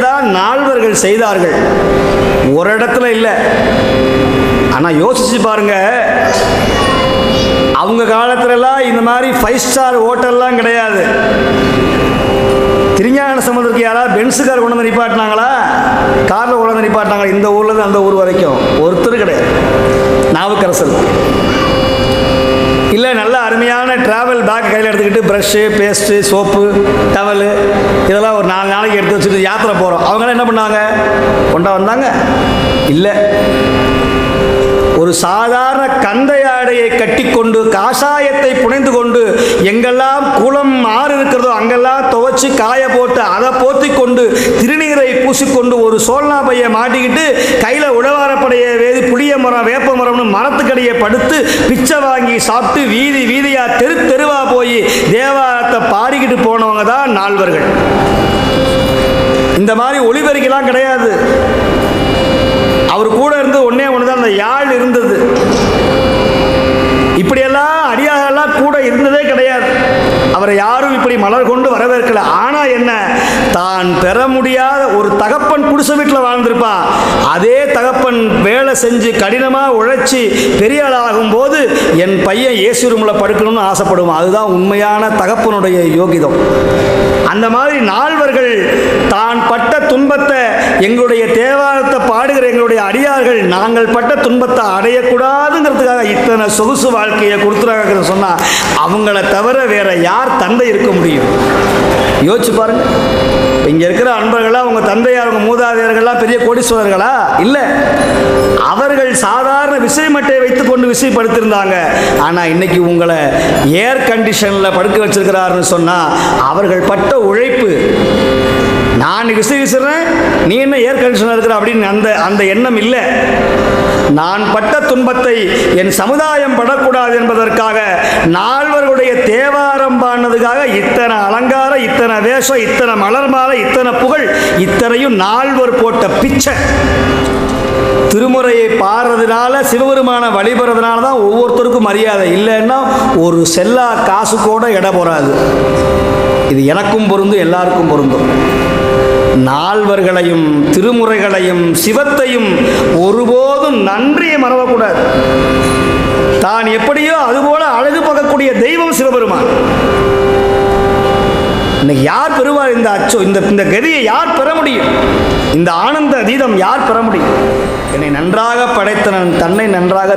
தான் நால்வர்கள் செய்தார்கள். ஒரு இடத்துல இல்லை. ஆனால் யோசிச்சு பாருங்க. அவங்க காலத்துலலாம் இந்த மாதிரி ஃபைவ் ஸ்டார் ஹோட்டல்லாம் கிடையாது. திருஞான சமுதிரத்துக்கு யாராவது பென்ஸு கார் கொண்டு வந்து நிப்பாட்டினாங்களா? காரில் கொண்டு வந்து நிப்பாட்டினாங்களா? இந்த ஊர்லேருந்து அந்த ஊர் வரைக்கும். ஒருத்தர் கிடையாது. நாவுக்கரசர். இல்லை நல்ல அருமையான ட்ராவல் பேக் கையில் எடுத்துக்கிட்டு ப்ரஷ்ஷு பேஸ்ட்டு சோப்பு டவல் இதெல்லாம் ஒரு நாலு நாளைக்கு எடுத்து வச்சுட்டு யாத்திரை போகிறோம் அவங்களாம் என்ன பண்ணாங்க? கொண்டா வந்தாங்க. இல்லை. ஒரு சாதாரண கந்தையாடையை கட்டி கட்டிக்கொண்டு காஷாயத்தை புனைந்து கொண்டு எங்கெல்லாம் குளம் ஆறு இருக்கிறதோ அங்கெல்லாம் துவைச்சு காய போட்டு அதை போத்தி கொண்டு திருநீரை பூசிக்கொண்டு ஒரு சோழனா பைய மாட்டிக்கிட்டு கையில் உழவாரப்படைய வேதி புளிய மரம் வேப்ப மரம்னு மரத்துக்கடையை படுத்து பிச்சை வாங்கி சாப்பிட்டு வீதி வீதியா தெரு தெருவா போய் தேவாரத்தை பாடிக்கிட்டு போனவங்க தான் நால்வர்கள். இந்த மாதிரி ஒளிபெருக்கெல்லாம் கிடையாது. அவர் கூட இருந்து ஒன்னே இருந்ததே கிடையாது. அவரை யாரும் இப்படி மலர் கொண்டு வரவேற்கல. ஆனா என்ன? தான் பெற முடியாத ஒரு தகப்பன் குடிசை வீட்டில் வாழ்ந்திருப்பான் அதே தகப்பன் வேலை செஞ்சு கடினமாக உழைச்சி பெரிய ஆளாகும் போது என் பையன் ஏசு ரூமில் படுக்கணும்னு ஆசைப்படுவான். அதுதான் உண்மையான தகப்பனுடைய யோகிதம். அந்த மாதிரி நால்வர்கள் துன்பத்தை எங்களுடைய தேவாரத்தை பாடுகிற எங்களுடைய அடியார்கள் நாங்கள் பட்ட துன்பத்தை அடையக்கூடாதுங்கிறதுக்காக இத்தனை சொகுசு வாழ்க்கையை கொடுத்துறாங்க சொன்னால் அவங்கள தவிர வேற யார் தந்தை இருக்க முடியும்? யோசிச்சு பாருங்க. இங்கே இருக்கிற அன்பர்களா அவங்க தந்தையார் அவங்க மூதாதையர்களா பெரிய கோடீஸ்வரர்களா? இல்லை. அவர்கள் சாதாரண விசைமட்டை வைத்துக் கொண்டு விசைப்படுத்திருந்தாங்க. ஆனால் இன்னைக்கு உங்களை ஏர் கண்டிஷனில் படுக்க வச்சிருக்கிறாருன்னு சொன்னால் அவர்கள் பட்ட உழைப்பு நான் விசிறி விசிறேன் நீ என்ன ஏர் கண்டிஷனாக இருக்கிற அப்படின்னு அந்த அந்த எண்ணம் இல்லை. நான் பட்ட துன்பத்தை என் சமுதாயம் படக்கூடாது என்பதற்காக நால்வர்களுடைய தேவாரம் பாடினதுக்காக இத்தனை அலங்காரம் இத்தனை வேஷம் இத்தனை மலர் மாலை இத்தனை புகழ் இத்தனையும் நால்வர் போட்ட பிச்சை. திருமுறையை பாடுறதுனால சிவபெருமான வழிபடுறதுனால தான் ஒவ்வொருத்தருக்கும் மரியாதை இல்லைன்னா ஒரு செல்லா காசு கூட இட போகாது இது எனக்கும் பொருந்தும் எல்லாருக்கும் பொருந்தும். ஆழ்வர்களையும் திருமுறைகளையும் சிவத்தையும் ஒருபோதும் நன்றியை மறவக்கூடாது தான் எப்படியோ அதுபோல அழகு பார்க்கக்கூடிய தெய்வம் சிவபெருமான். இன்னைக்கு யார் பெறுவார் இந்த அச்சோ இந்த இந்த கதியை யார் பெற முடியும்? இந்த ஆனந்த அதீதம் யார் பெற முடியும்? என்னை நன்றாக படைத்தனன் தன்னை நன்றாக